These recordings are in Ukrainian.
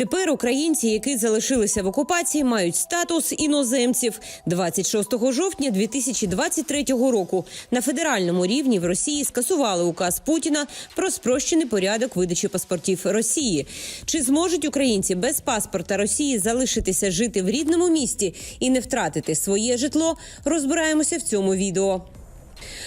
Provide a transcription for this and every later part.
Тепер українці, які залишилися в окупації, мають статус іноземців. 26 жовтня 2023 року на федеральному рівні в Росії скасували указ Путіна про спрощений порядок видачі паспортів Росії. Чи зможуть українці без паспорта Росії залишитися жити в рідному місті і не втратити своє житло? Розбираємося в цьому відео.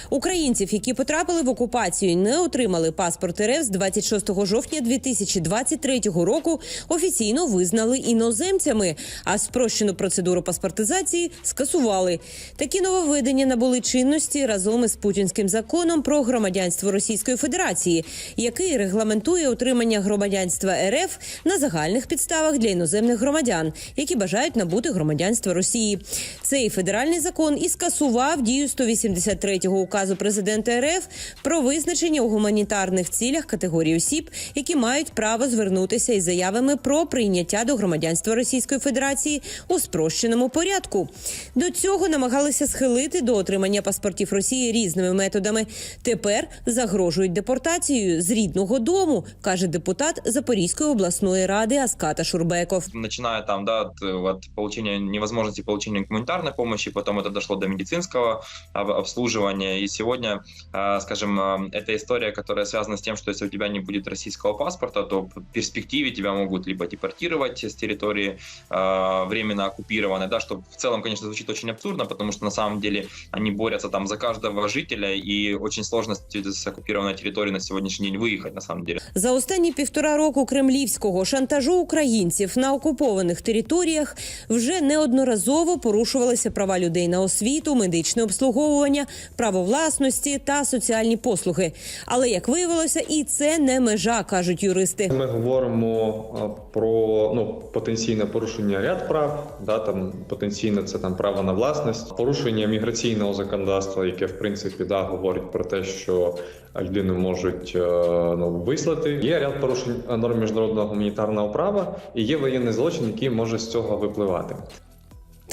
Українців, які потрапили в окупацію, і не отримали паспорт РФ з 26 жовтня 2023 року, офіційно визнали іноземцями, а спрощену процедуру паспортизації скасували. Такі нововведення набули чинності разом із путінським законом про громадянство Російської Федерації, який регламентує отримання громадянства РФ на загальних підставах для іноземних громадян, які бажають набути громадянство Росії. Цей федеральний закон і скасував дію 183-го указу президента РФ про визначення у гуманітарних цілях категорії осіб, які мають право звернутися із заявами про прийняття до громадянства Російської Федерації у спрощеному порядку. До цього намагалися схилити до отримання паспортів Росії різними методами. Тепер загрожують депортацією з рідного дому, каже депутат Запорізької обласної ради Аската Шурбеков. начиная там, да, от, получения невозможности получения гуманитарной помощи, потом это дошло до медицинского об- обслуживания, и сегодня, э, скажем, э, это история, которая связана с тем, что если у тебя не будет российского паспорта, то в перспективе тебя могут либо депортировать с территории э, временно оккупированной, да, что в целом, конечно, звучит очень абсурдно, потому что на самом деле они борются там за каждого жителя, и очень сложно с с оккупированной территории на сегодняшний день выехать, на самом деле. За останні півтора року кремлівського шантажу українців на окупованих територіях вже неодноразово порушувалися права людей на освіту, медичне обслуговування, право власності та соціальні послуги. Але як виявилося, і це не межа, кажуть юристи. Ми говоримо про ну потенційне порушення ряд прав, да там потенційно це там право на власність, порушення міграційного законодавства, яке в принципі да говорить про те, що людину можуть е, ну вислати. Є ряд порушень е, норм міжнародного гуманітарного права і є воєнний злочин, який може з цього випливати.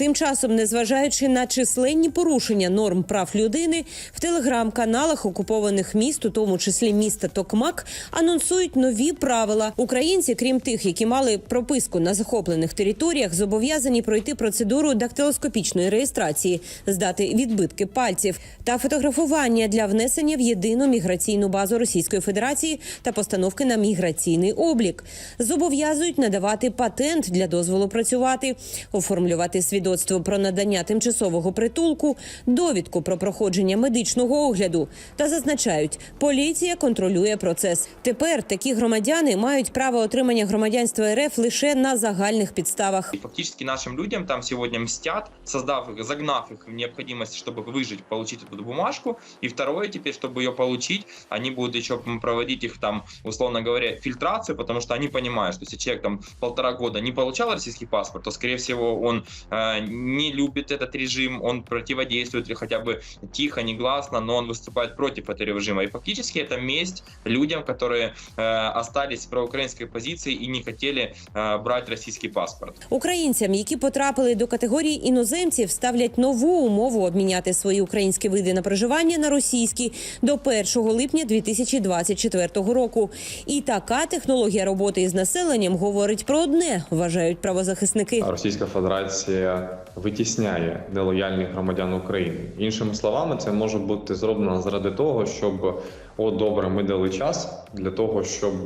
Тим часом, незважаючи на численні порушення норм прав людини, в телеграм-каналах окупованих міст, у тому числі міста Токмак, анонсують нові правила. Українці, крім тих, які мали прописку на захоплених територіях, зобов'язані пройти процедуру дактилоскопічної реєстрації, здати відбитки пальців та фотографування для внесення в єдину міграційну базу Російської Федерації та постановки на міграційний облік. Зобов'язують надавати патент для дозволу працювати, оформлювати свідоцтво про надання тимчасового притулку, довідку про проходження медичного огляду. Та зазначають, поліція контролює процес. Тепер такі громадяни мають право отримання громадянства РФ лише на загальних підставах. И фактически нашим людям там сегодня мстят, создав их, загнав их в необходимость, чтобы выжить, получить эту бумажку. И второе, теперь, чтобы ее получить, они будут еще м, проводить их там, условно говоря, фильтрацию, потому что они понимают, что если человек там полтора года не получал российский паспорт, то, скорее всего, он э, не любит этот режим, он противодействует или хотя бы тихо, негласно, но он выступает против этого режима. И фактически это месть людям, которые э, остались в проукраинской позиции и не хотели э, брать российский паспорт. Українцям, які потрапили до категорії іноземців, ставлять нову умову обміняти свої українські види на проживання на російські до 1 липня 2024 року. І така технологія роботи із населенням говорить про одне, вважають правозахисники. А Російська Федерація витісняє нелояльних громадян України. Іншими словами, це може бути зроблено заради того, щоб о, добре, ми дали час для того, щоб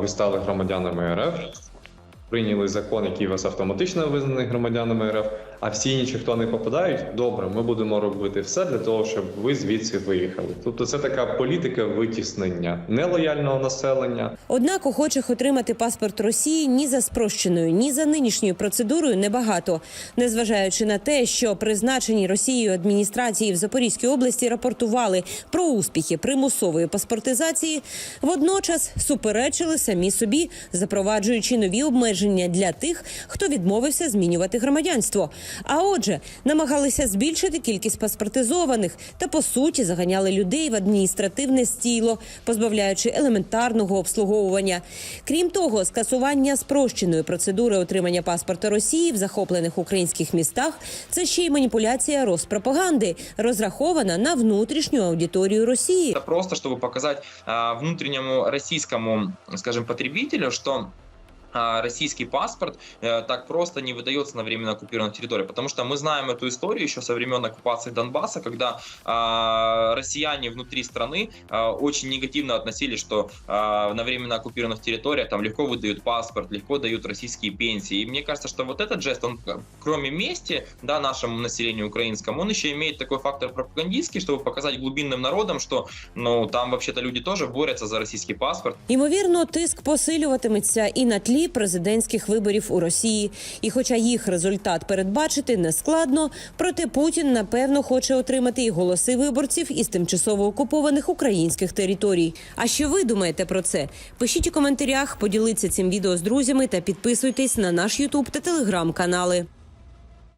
ви стали громадянами РФ. Прийняли закон, який вас автоматично визнаний громадянами РФ, а всі інші, хто не попадають, добре, ми будемо робити все для того, щоб ви звідси виїхали. Тобто, це така політика витіснення нелояльного населення, Однак охочих отримати паспорт Росії ні за спрощеною, ні за нинішньою процедурою небагато, незважаючи на те, що призначені Росією адміністрації в Запорізькій області рапортували про успіхи примусової паспортизації, водночас суперечили самі собі, запроваджуючи нові обмеження для тих, хто відмовився змінювати громадянство. А отже, намагалися збільшити кількість паспортизованих та по суті заганяли людей в адміністративне стіло, позбавляючи елементарного обслуговування. Крім того, скасування спрощеної процедури отримання паспорта Росії в захоплених українських містах це ще й маніпуляція розпропаганди, розрахована на внутрішню аудиторію Росії. Просто, чтобы показать а, внутреннему российскому, скажем, потребителю, а, российский паспорт э, так просто не выдается на временно оккупированной территории, потому что мы знаем эту историю еще со времен оккупации Донбасса, когда а, россияне внутри страны а, очень негативно относились, что а, на временно оккупированных территориях там легко выдают паспорт, легко дают российские пенсии. И мне кажется, что вот этот жест, он э, кроме мести, да, нашему населению украинскому, он еще имеет такой фактор пропагандистский, чтобы показать глубинным народам, что, ну, там вообще-то люди тоже борются за российский паспорт, Ймовірно, тиск посилюватиметься і на тлі президентських виборів у Росії. І хоча їх результат передбачити не складно, проте Путін напевно хоче отримати і голоси виборців із тимчасово окупованих українських територій. А що ви думаєте про це? Пишіть у коментарях, поділіться цим відео з друзями та підписуйтесь на наш Ютуб та телеграм канали.